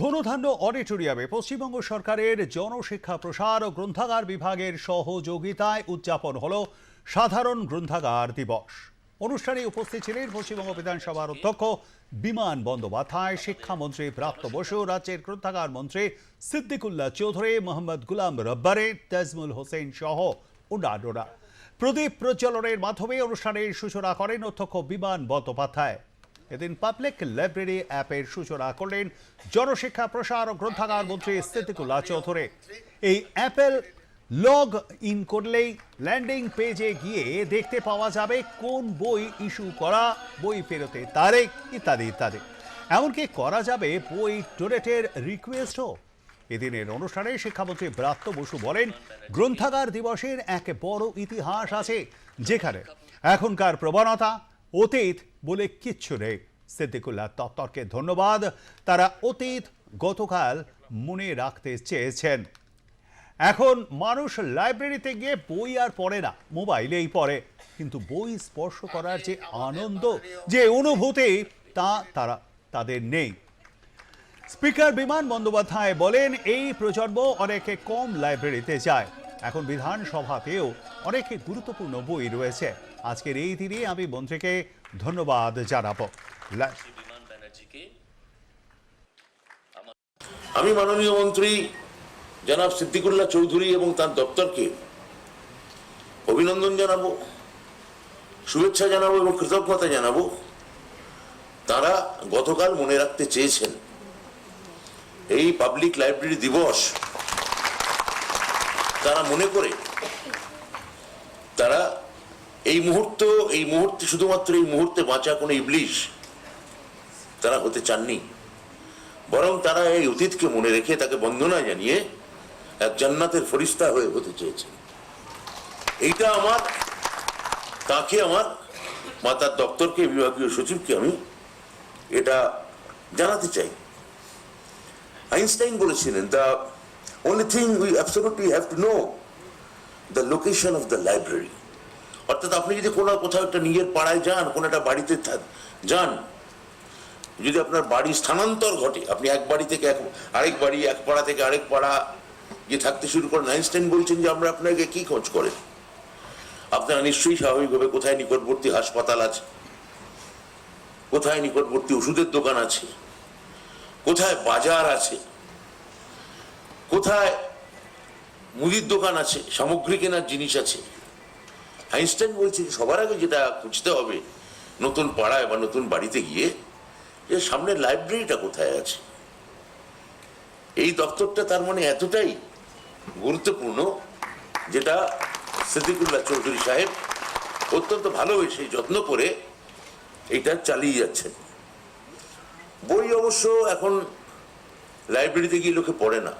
ধনুধান্য অডিটোরিয়ামে পশ্চিমবঙ্গ সরকারের জনশিক্ষা প্রসার ও গ্রন্থাগার বিভাগের সহযোগিতায় উদযাপন হল সাধারণ গ্রন্থাগার দিবস। অনুষ্ঠানে উপস্থিত ছিলেন পশ্চিমবঙ্গ বিধানসভার অধ্যক্ষ বিমান বন্দ্যোপাধ্যায়, শিক্ষামন্ত্রী প্রাপ্ত বসু, রাজ্যের গ্রন্থাগার মন্ত্রী সিদ্দিকুল্লাহ চৌধুরী, মোহাম্মদ গুলাম রব্বারে, তাজমুল হোসেন সহ অন্যান্যরা। প্রদীপ প্রজ্বলনের মাধ্যমে অনুষ্ঠানের সূচনা করেন অধ্যক্ষ বিমান বন্দ্যোপাধ্যায়। এদিন পাবলিক লাইব্রেরি অ্যাপের সূচনা করলেন জনশিক্ষা প্রসার ও গ্রন্থাগার মন্ত্রী সিদ্দিকুল্লাহ চৌধুরী। এই অ্যাপেল লগ ইন করলেই ল্যান্ডিং পেজে গিয়ে দেখতে পাওয়া যাবে কোন বই ইস্যু করা, বই ফেরতে তারিখ ইত্যাদি ইত্যাদি। এমনকি করা যাবে বই ডোনেটের রিকোয়েস্টও এদিনের অনুষ্ঠানে শিক্ষামন্ত্রী ব্রাত্য বসু বলেন, গ্রন্থাগার দিবসের এক বড় ইতিহাস আছে, যেখানে এখনকার প্রবণতা, অতীত বলে কিচ্ছু নেই। সিদ্দিকুল্লাহ তত্তরকে ধন্যবাদ। তারা অতীত গতকাল মনে রাখতে চেয়েছেন। এখন মানুষ লাইব্রেরিতে গিয়ে বই আর পড়ে না, মোবাইলেই পড়ে। কিন্তু বই স্পর্শ করার যে আনন্দ, যে অনুভূতি, তা তারা, তাদের নেই। স্পিকার বিমান বন্দ্যোপাধ্যায় বলেন, এই প্রজন্ম অনেকে কম লাইব্রেরিতে যায়। এখন বিধানসভাতেও অনেক গুরুত্বপূর্ণ বই রয়েছে। আজকের এই দিনে আমি মন্ত্রীকে ধন্যবাদ জানাব। আমি মাননীয় মন্ত্রী জনাব সিদ্দিকুল্লাহ চৌধুরী এবং তার দপ্তরকে অভিনন্দন জানাব, শুভেচ্ছা জানাব এবং কৃতজ্ঞতা জানাব। তারা গতকাল মনে রাখতে চেয়েছেন, এই পাবলিক লাইব্রেরি দিবস তারা মনে করে তারা এই মুহূর্ত, এই মুহূর্তে, শুধুমাত্র এই মুহূর্তে বাঁচা কোনো ইবলিশ তারা হতে চাননি। বরং তারা এই অতীতকে মনে রেখে তাকে বন্দনা জানিয়ে এক জান্নাতের ফরিস্তা হয়ে হতে চেয়েছে এইটা আমার, তাকে আমার মাতার দপ্তরকে, বিভাগীয় সচিবকে আমি এটা জানাতে চাই। আইনস্টাইন বলেছিলেন the only thing we absolutely have to know, the location of the library. অর্থাৎ আপনি যদি কোনো কোথাও একটা নিজের পাড়ায় যান, কোনো একটা বাড়িতে যান, যদি আপনার বাড়ি স্থানান্তর ঘটে, আপনি এক বাড়ি থেকে এক, আরেক বাড়ি, এক পাড়া থেকে আরেক পাড়া গিয়ে থাকতে শুরু করেন, আইনস্টাইন বলছেন যে আমরা আপনাকে কি খোঁজ করেন? আপনারা নিশ্চয়ই স্বাভাবিকভাবে কোথায় নিকটবর্তী হাসপাতাল আছে? কোথায় নিকটবর্তী ওষুধের দোকান আছে? কোথায় বাজার আছে? কোথায় মুদির দোকান আছে? সামগ্রী কেনার জিনিস আছে? আইনস্টাইন বলছে যে সবার আগে যেটা খুঁজতে হবে, নতুন পাড়ায় বা নতুন বাড়িতে গিয়ে যে সামনের লাইব্রেরিটা কোথায় আছে। এই দপ্তরটা তার মানে এতটাই গুরুত্বপূর্ণ যেটা সিদ্দিকুল্লাহ চৌধুরী সাহেব অত্যন্ত ভালোবেসে যত্ন করে এটা চালিয়ে যাচ্ছেন। বই অবশ্য এখন লাইব্রেরিতে গিয়ে লোকে পড়ে না।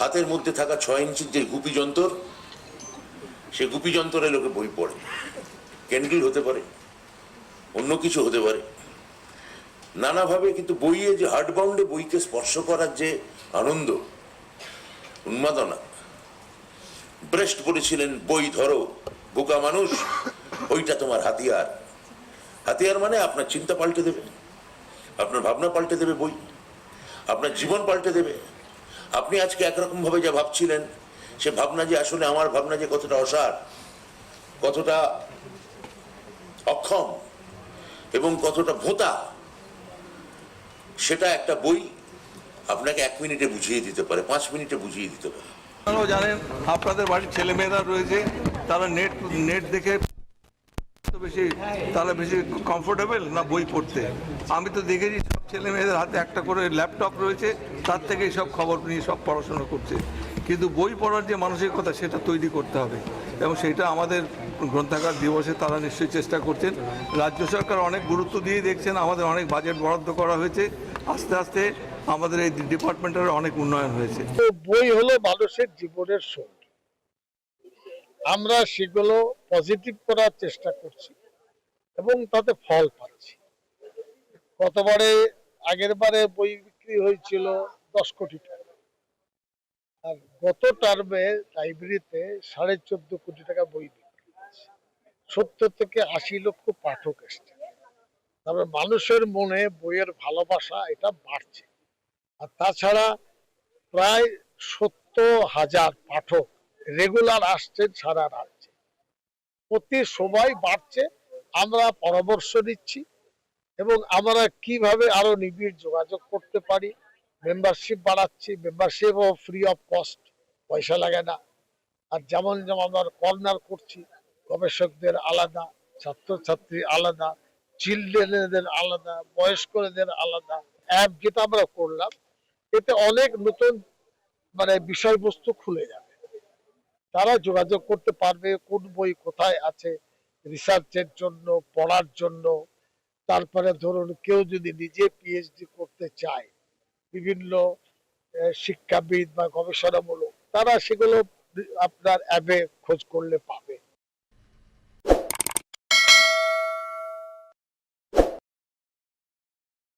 হাতের মধ্যে থাকা ছয় ইঞ্চির যে গুপি যন্ত্র সে গুপি লোকে বই পড়ে। ক্যান্ডেল হতে পারে, অন্য কিছু হতে পারে। নানাভাবে কিন্তু বইয়ে যে হার্ডবাউন্ডে বইকে স্পর্শ করার যে আনন্দ উন্মাদনা ব্রেস্ট বলেছিলেন বই ধরো, বোকা মানুষ, বইটা তোমার হাতিয়ার। হাতিয়ার মানে আপনার চিন্তা পাল্টে দেবে, আপনার ভাবনা পাল্টে দেবে বই, আপনার জীবন পাল্টে দেবে। আপনি আজকে একরকম ভাবে যা ভাবছিলেন সে ভাবনা যে আসলে আমার ভাবনা যে কতটা অসার, কতটা অক্ষম এবং কতটা ভোতা, সেটা একটা বই আপনাকে এক মিনিটে বুঝিয়ে দিতে পারে, পাঁচ মিনিটে বুঝিয়ে দিতে পারে। জানেন, আপনাদের বাড়ির ছেলেমেয়েরা রয়েছে, তারা নেট নেট দেখে বেশি, তারা বেশি কমফোর্টেবল না বই পড়তে? আমি তো দেখেছি সব ছেলে মেয়েদের হাতে একটা করে ল্যাপটপ রয়েছে, তার থেকেই সব খবর নিয়ে সব পড়াশোনা করছে। কিন্তু বই পড়ার যে মানসিকতা সেটা তৈরি করতে হবে। এবং সেটা আমাদের গ্রন্থাগার দিবসে তারা নিশ্চয়ই চেষ্টা করছেন। রাজ্য সরকার অনেক গুরুত্ব দিয়ে দেখছেন, আমাদের অনেক বাজেট বরাদ্দ করা হয়েছে। আস্তে আস্তে আমাদের এই ডিপার্টমেন্টের অনেক উন্নয়ন হয়েছে। বই হলো মানুষের জীবনের সঙ্গী। আমরা সেগুলো পজিটিভ করার চেষ্টা করছি এবং তাতে ফল পাচ্ছি। গতবারে আগের বারে বই বিক্রি হয়েছিল দশ কোটি টাকা। আর গত টার্মে লাইব্রেরিতে সাড়ে চোদ্দ কোটি টাকা বই বিক্রি হয়েছে। সত্তর থেকে আশি লক্ষ পাঠক এসছে। তবে মানুষের মনে বইয়ের ভালোবাসা এটা বাড়ছে। আর তাছাড়া প্রায় সত্তর হাজার পাঠক রেগুলার আসছেন সারা রাজ্যে। প্রতি সময় বাড়ছে, আমরা পরামর্শ নিচ্ছি এবং আমরা কীভাবে আরও নিবিড় যোগাযোগ করতে পারি মেম্বারশিপ বাড়াচ্ছি মেম্বারশিপও ফ্রি অফ কস্ট পয়সা লাগে না। আর যেমন যেমন আমরা কর্নার করছি, গবেষকদের আলাদা, ছাত্রছাত্রী আলাদা চিলড্রেনদের আলাদা, বয়স্কদের আলাদা অ্যাপ যেটা আমরা করলাম, এতে অনেক নতুন মানে বিষয়বস্তু খুলে যাবে। তারা যোগাযোগ করতে পারবে কোন বই কোথায় আছে রিসার্চের জন্য, পড়ার জন্য। তারপরে ধরুন কেউ যদি নিজে পিএইচডি করতে চায় বিভিন্ন শিক্ষাবিদ বা গবেষণামূলক তারা সেগুলো আপনার অ্যাপে খোঁজ করলে পাবে।